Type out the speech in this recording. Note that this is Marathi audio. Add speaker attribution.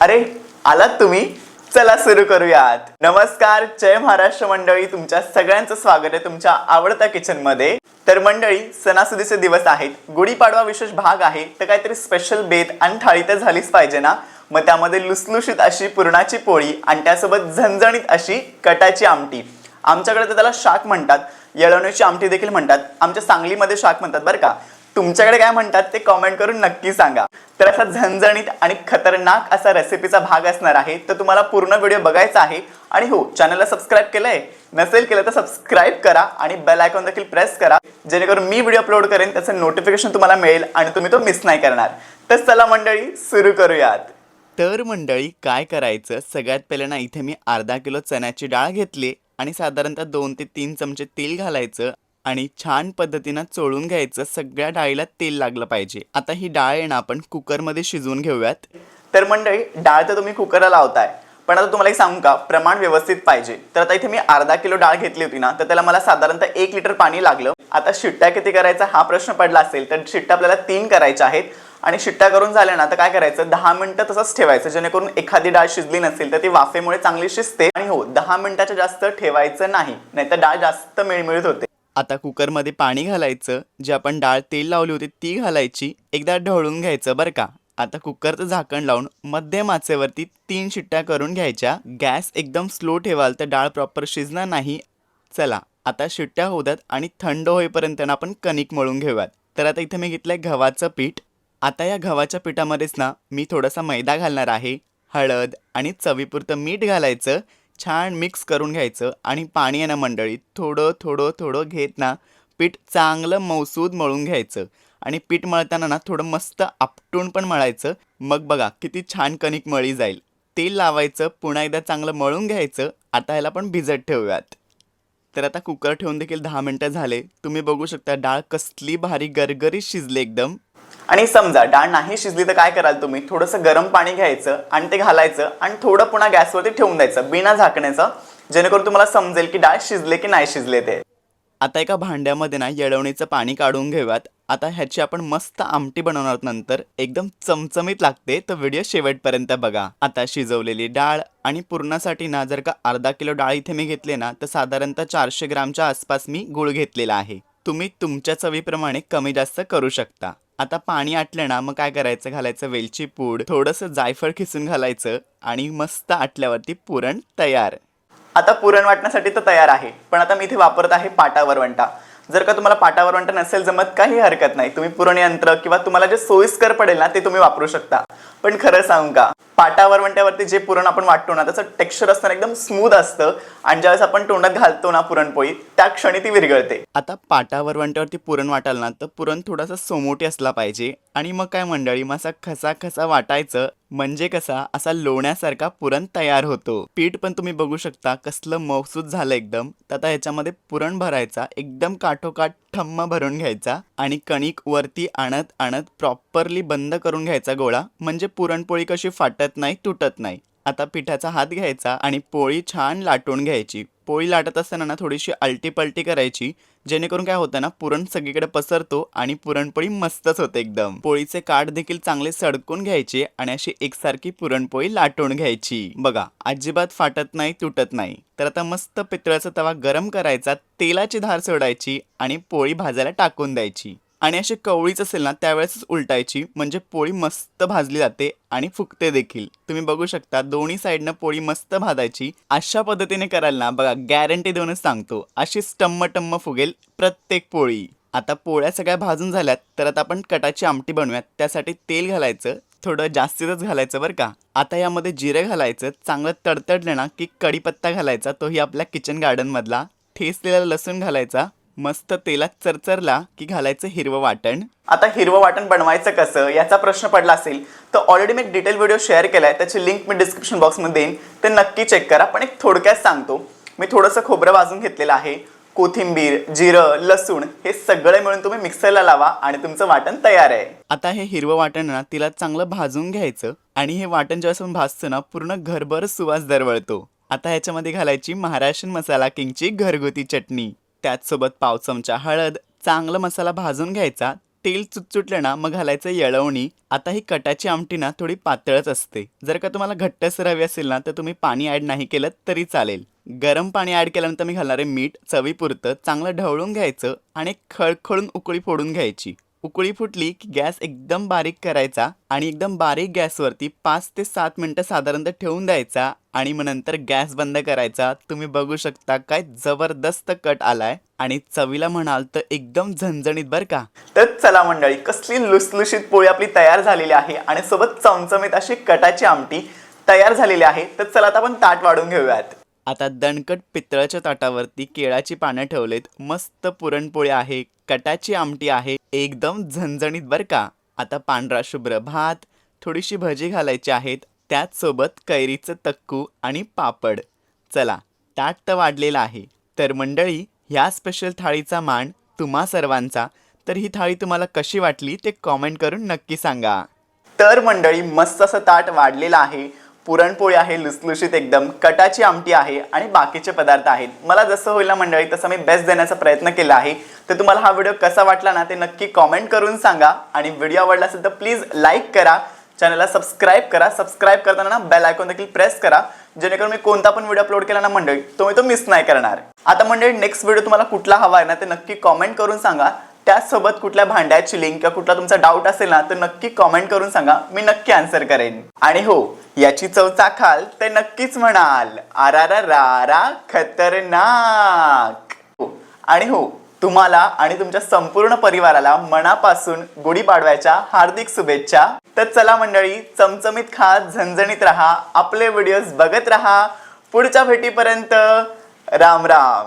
Speaker 1: अरे आलात तुम्ही? चला सुरू करूयात. नमस्कार जय महाराष्ट्र मंडळी. तुमच्या सगळ्यांचं स्वागत आहे तुमच्या आवडत्या किचनमध्ये तर मंडळी सणासुदीचे दिवस आहेत. गुढीपाडवा विशेष भाग आहे. तर काहीतरी स्पेशल बेत आणि थाळी तर झालीच पाहिजे ना? मग त्यामध्ये लुसलुशीत अशी पुरणाची पोळी आणि त्यासोबत झणझणीत अशी कटाची आमटी. आमच्याकडे तर त्याला शाक म्हणतात. येळवण्याची आमटी देखील म्हणतात. आमच्या सांगलीमध्ये शाक म्हणतात बरं का. तुमच्याकडे काय म्हणतात ते कॉमेंट करून नक्की सांगा. तर असा झणझणीत आणि खतरनाक असा रेसिपीचा भाग असणार आहे तर तुम्हाला पूर्ण व्हिडिओ बघायचा आहे. आणि हो चॅनलला सबस्क्राईब केलंय नसेल केलं तर सबस्क्राईब करा आणि बेल आयकॉन देखील प्रेस करा. जेणेकरून मी व्हिडिओ अपलोड करेन त्याचं नोटिफिकेशन तुम्हाला मिळेल आणि तुम्ही तो मिस नाही करणार. तर चला मंडळी सुरू करूयात. तर मंडळी काय करायचं? सगळ्यात पहिले ना इथे मी अर्धा किलो चण्याची डाळ घेतली आणि साधारणतः दोन ते तीन चमचे तेल घालायचं आणि छान पद्धतीनं चोळून घ्यायचं. सगळ्या डाळीला तेल लागलं पाहिजे. आता ही डाळ आहे ना आपण कुकरमध्ये शिजवून घेऊयात. तर मंडळी डाळ तर तुम्ही कुकरला लावताय. पण आता तुम्हाला एक सांगू का? प्रमाण व्यवस्थित पाहिजे. तर आता इथे मी अर्धा किलो डाळ घेतली होती ना तर त्याला मला साधारणतः एक लिटर पाणी लागलं. आता शिट्ट्या किती करायचा हा प्रश्न पडला असेल तर शिट्ट्या आपल्याला तीन करायच्या आहेत. आणि शिट्ट्या करून झाल्या ना तर काय करायचं? दहा मिनिटं तसंच ठेवायचं जेणेकरून एखादी डाळ शिजली नसेल तर ती वाफेमुळे चांगली शिजते. आणि हो दहा मिनिटाच्या जास्त ठेवायचं नाही नाहीतर डाळ जास्त मिळमिळत होते. आता कुकरमध्ये पाणी घालायचं जे आपण डाळ तेल लावली होती ती घालायची एकदा ढवळून घ्यायचं बरं का. आता कुकरचं झाकण लावून मध्यम आचेवरती तीन शिट्ट्या करून घ्यायच्या. गॅस एकदम स्लो ठेवाल तर डाळ प्रॉपर शिजणार नाही. चला आता शिट्ट्या होतात आणि थंड होईपर्यंत ना आपण कणिक मळून घेऊयात. तर आता इथे मी घेतलंय गव्हाचं पीठ. आता या गव्हाच्या पिठामध्येच ना मी थोडासा मैदा घालणार आहे हळद आणि चवीपुरतं मीठ घालायचं. छान मिक्स करून घ्यायचं आणि पाणी आहे ना मंडळी थोडं थोडं थोडं घेत ना पीठ चांगलं मौसूद मळून घ्यायचं. आणि पीठ मळताना ना थोडं मस्त आपटून पण मळायचं. मग बघा किती छान कणिक मळी जाईल. तेल लावायचं पुन्हा एकदा चांगलं मळून घ्यायचं. आता ह्याला पण भिजत ठेवूयात. तर आता कुकर ठेवून देखील दहा मिनटं झाले. तुम्ही बघू शकता डाळ कसली भारी गरगरीत शिजली एकदम. आणि समजा डाळ नाही शिजली तर काय कराल तुम्ही? थोडंसं गरम पाणी घ्यायचं आणि ते घालायचं आणि थोडं पुन्हा गॅसवरती ठेवून द्यायचं बिना झाकण्याचं जेणेकरून तुम्हाला समजेल की डाळ शिजले की नाही शिजले ते. आता एका भांड्यामध्ये ना येळवणीचं पाणी काढून घेऊयात. आता ह्याची आपण मस्त आमटी बनवणार नंतर. एकदम चमचमीत लागते तर व्हिडिओ शेवटपर्यंत बघा. आता शिजवलेली डाळ आणि पूर्णासाठी ना जर का अर्धा किलो डाळ इथे मी घेतले ना तर साधारणतः चारशे ग्रामच्या आसपास मी गुळ घेतलेला आहे. तुम्ही तुमच्या चवीप्रमाणे कमी जास्त करू शकता. आता पाणी आटलं ना मग काय करायचं? घालायचं वेलची पूड थोडंसं जायफळ खिसून घालायचं आणि मस्त आटल्यावरती पुरण तयार. आता पुरण वाटण्यासाठी तर तयार आहे पण आता मी इथे वापरत आहे पाटावर वंटा जर का तुम्हाला पाटावर वंटा नसेल जमत काही हरकत नाही. तुम्ही पुरण यंत्र किंवा तुम्हाला जे सोयीस्कर पडेल ना ते तुम्ही वापरू शकता. पण खरं सांगू का? पाटा वरवंट्यावरती जे पुरण आपण वाटतो ना त्याचं टेक्स्चर असताना एकदम स्मूथ असतं. आणि ज्यावेळेस आपण तोंडात घालतो ना पुरणपोळी त्या क्षणी ती विरघळते. आता पाटा वरवंट्यावरती पुरण वाटाल ना तर पुरण थोडासा सोमोटी असला पाहिजे. आणि मग काय मंडळी मग असा खसा खसा वाटायचं म्हणजे कसा असा लोण्यासारखा पुरण तयार होतो. पीठ पण तुम्ही बघू शकता कसलं मौसूद झालं एकदम. तर आता ह्याच्यामध्ये पुरण भरायचा एकदम काठोकाठ ठम्म भरून घ्यायचा आणि कणिक वरती आणत आणत प्रॉपरली बंद करून घ्यायचा गोळा. म्हणजे पुरणपोळी कशी फाटत नाही तुटत नाही. आता पिठाचा हात घ्यायचा आणि पोळी छान लाटून घ्यायची. पोळी लाटत असताना ना थोडीशी अलटी पलटी करायची जेणेकरून काय होतं ना पुरण सगळीकडे पसरतो आणि पुरणपोळी मस्तच होते एकदम. पोळीचे काठ देखील चांगले सडकून घ्यायचे आणि अशी एकसारखी पुरणपोळी लाटून घ्यायची. बघा अजिबात फाटत नाही तुटत नाही. तर आता मस्त पितळाचा तवा गरम करायचा तेलाची धार सोडायची आणि पोळी भाजायला टाकून द्यायची. आणि अशी कवळीच असेल ना त्यावेळेसच उलटायची. म्हणजे पोळी मस्त भाजली जाते आणि फुकते देखील. तुम्ही बघू शकता दोन्ही साईडनं पोळी मस्त भाजायची. अशा पद्धतीने कराल ना बघा गॅरंटी देऊनच सांगतो. अशी टम्म टम्म फुगेल प्रत्येक पोळी. आता पोळ्या सगळ्या भाजून झाल्यात तर आता आपण कटाची आमटी बनवूयात. त्यासाठी तेल घालायचं थोडं जास्तीतच घालायचं बरं का. आता यामध्ये जिरं घालायचं चांगलं तडतडलं ना की कढीपत्ता घालायचा तोही आपल्या किचन गार्डनमधला ठेसलेला लसूण घालायचा. मस्त तेलात चरचरला की घालायचं हिरवं वाटण. आता हिरवं वाटण बनवायचं कसं? याचा प्रश्न पडला असेल तर ऑलरेडी मी एक डिटेल व्हिडिओ शेअर केला आहे त्याची लिंक मी डिस्क्रिप्शन बॉक्समध्ये देईन. ते नक्की चेक करा. पण एक थोडक्यात सांगतो. मी थोडंसं खोबरं भाजून घेतलेलं आहे. कोथिंबीर जिरं लसूण हे सगळं मिळून तुम्ही मिक्सरला लावा आणि तुमचं वाटण तयार आहे. आता हे हिरवं वाटण ना तिला चांगलं भाजून घ्यायचं आणि हे वाटण जेव्हा भाजतं ना पूर्ण घरभर सुवास दरवळतो. आता ह्याच्यामध्ये घालायची महाराष्ट्र मसाला किंगची घरगुती चटणी. त्याचसोबत पाव चमचा हळद चांगला मसाला भाजून घ्यायचा तेल चुटचुटलं ना मग घालायचं येळवणी. आता ही कटाची आमटी ना थोडी पातळच असते. जर का तुम्हाला घट्टसर हवी असेल ना तर तुम्ही पाणी ॲड नाही केलं तरी चालेल. गरम पाणी ॲड केल्यानंतर मी घालणार आहे मीठ चवीपुरतं चांगलं ढवळून घ्यायचं आणि खळखळून उकळी फोडून घ्यायची. उकळी फुटली की गॅस एकदम बारीक करायचा आणि एकदम बारीक गॅसवरती पाच ते सात मिनटं साधारणतः ठेवून द्यायचा आणि मग नंतर गॅस बंद करायचा. तुम्ही बघू शकता काय जबरदस्त कट आलाय. आणि चवीला म्हणाल तर एकदम झणझणीत बर का. तर चला मंडळी कसली लुसलुशीत पोळी आपली तयार झालेली आहे आणि सोबत चमचमीत अशी कटाची आमटी तयार झालेली आहे. तर चला आता आपण ताट वाढून घेऊयात. आता दणकट पितळाच्या ताटावरती केळाची पानं ठेवलेत. मस्त पुरणपोळी आहे कटाची आमटी आहे एकदम झणझणीत बर का. आता पांढरा शुभ्र भात थोडीशी भजी घालायची आहेत. त्याचसोबत कैरीचं तक्कू आणि पापड. चला ताट तर वाढलेलं आहे. तर मंडळी ह्या स्पेशल थाळीचा मान तुम्हा सर्वांचा. तर ही थाळी तुम्हाला कशी वाटली ते कॉमेंट करून नक्की सांगा. तर मंडळी मस्त असं ताट वाढलेलं आहे. पुरणपोळी आहे लुसलुशीत एकदम. कटाची आमटी आहे आणि बाकीचे पदार्थ आहेत. मला जसं होईल ना मंडळी तसं मी बेस्ट देण्याचा प्रयत्न केला आहे. तर तुम्हाला हा व्हिडिओ कसा वाटला ना ते नक्की कॉमेंट करून सांगा. आणि व्हिडिओ आवडला असेल तर प्लीज लाईक करा. चॅनलला सबस्क्राईब करा. सबस्क्राईब करताना ना बेल आयकॉन देखील प्रेस करा. जेणेकरून मी कोणता पण व्हिडिओ अपलोड केला ना मंडळी तो मी तो मिस नाही करणार. आता मंडळी नेक्स्ट व्हिडिओ तुम्हाला कुठला हवा आहे ना ते नक्की कॉमेंट करून सांगा. त्याचसोबत कुठल्या भांड्याची लिंक किंवा कुठला तुमचा डाऊट असेल ना तर नक्की कॉमेंट करून सांगा. मी नक्की आन्सर करेन. आणि हो याची चव चाखाल तर नक्कीच म्हणाल. आरा रा रा खतरनाक. हो. आणि हो तुम्हाला आणि तुमच्या संपूर्ण परिवाराला मनापासून गुढीपाडव्याच्या हार्दिक शुभेच्छा. तर चला मंडळी चमचमीत खात झणझणीत राहा आपले व्हिडिओज बघत राहा. पुढच्या भेटीपर्यंत राम राम.